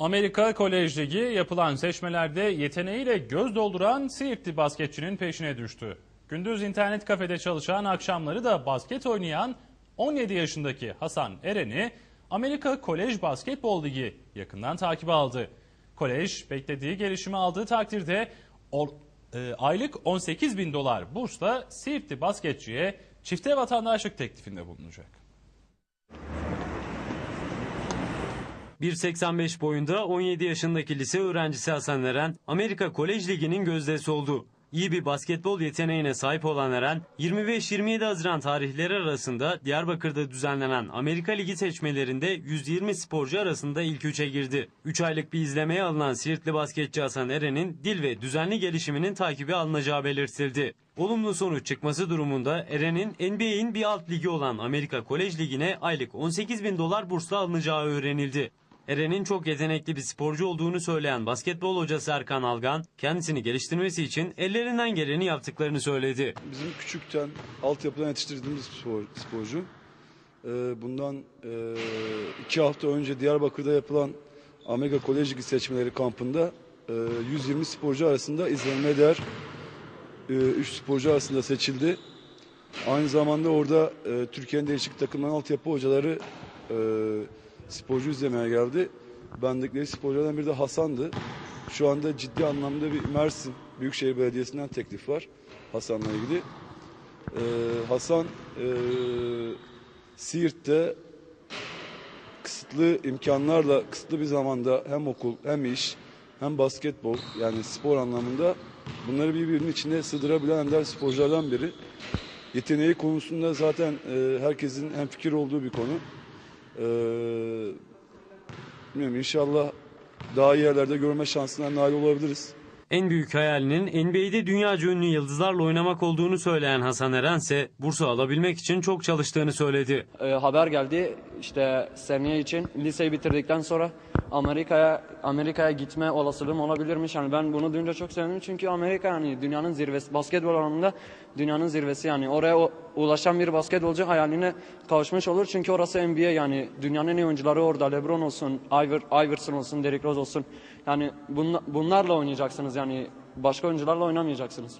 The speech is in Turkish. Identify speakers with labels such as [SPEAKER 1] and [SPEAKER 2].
[SPEAKER 1] Amerika Kolej Ligi yapılan seçmelerde yeteneğiyle göz dolduran Siirtli basketçinin peşine düştü. Gündüz internet kafede çalışan akşamları da basket oynayan 17 yaşındaki Hasan Eren'i Amerika Kolej Basketbol Ligi yakından takip aldı. Kolej beklediği gelişimi aldığı takdirde or- e, aylık 18 bin dolar bursla Siirtli basketçiye çifte vatandaşlık teklifinde bulunacak.
[SPEAKER 2] 1.85 boyunda 17 yaşındaki lise öğrencisi Hasan Eren, Amerika Kolej Ligi'nin gözdesi oldu. İyi bir basketbol yeteneğine sahip olan Eren, 25-27 Haziran tarihleri arasında Diyarbakır'da düzenlenen Amerika Ligi seçmelerinde 120 sporcu arasında ilk üçe girdi. 3 aylık bir izlemeye alınan Siirtli basketçi Hasan Eren'in dil ve düzenli gelişiminin takibi alınacağı belirtildi. Olumlu sonuç çıkması durumunda Eren'in NBA'in bir alt ligi olan Amerika Kolej Ligi'ne aylık 18 bin dolar bursla alınacağı öğrenildi. Eren'in çok yetenekli bir sporcu olduğunu söyleyen basketbol hocası Erkan Algan, kendisini geliştirmesi için ellerinden geleni yaptıklarını söyledi.
[SPEAKER 3] Bizim küçükten altyapıdan yetiştirdiğimiz spor, sporcu. Ee, bundan e, iki hafta önce Diyarbakır'da yapılan Amerika Kolej Ligi seçmeleri kampında e, 120 sporcu arasında izlenmeye değer 3 sporcu arasında seçildi. Aynı zamanda orada e, Türkiye'nin değişik takımların altyapı hocaları e, sporcu izlemeye geldi. Bendikleri sporculardan biri de Hasan'dı. Şu anda ciddi anlamda bir Mersin Büyükşehir Belediyesi'nden teklif var Hasan'la ilgili. Ee, Hasan e, Siirt'te kısıtlı imkanlarla, kısıtlı bir zamanda hem okul hem iş hem basketbol yani spor anlamında bunları birbirinin içine sığdırabilen ender sporculardan biri. Yeteneği konusunda zaten e, herkesin hemfikir olduğu bir konu. Ee, bilmiyorum inşallah daha iyi yerlerde görme şansına nail olabiliriz.
[SPEAKER 2] En büyük hayalinin NBA'de dünyaca ünlü yıldızlarla oynamak olduğunu söyleyen Hasan Eren ise bursu alabilmek için çok çalıştığını söyledi.
[SPEAKER 4] e, haber geldi işte seneye için liseyi bitirdikten sonra Amerika'ya Amerika'ya gitme olasılığım olabilirmiş. Yani ben bunu duyunca çok sevindim çünkü Amerika yani dünyanın zirvesi basketbol alanında dünyanın zirvesi yani oraya o- ulaşan bir basketbolcu hayaline kavuşmuş olur. Çünkü orası NBA yani dünyanın en iyi oyuncuları orada. LeBron olsun, Iver, Iverson olsun, Derrick Rose olsun. Yani bunla- bunlarla oynayacaksınız yani başka oyuncularla oynamayacaksınız.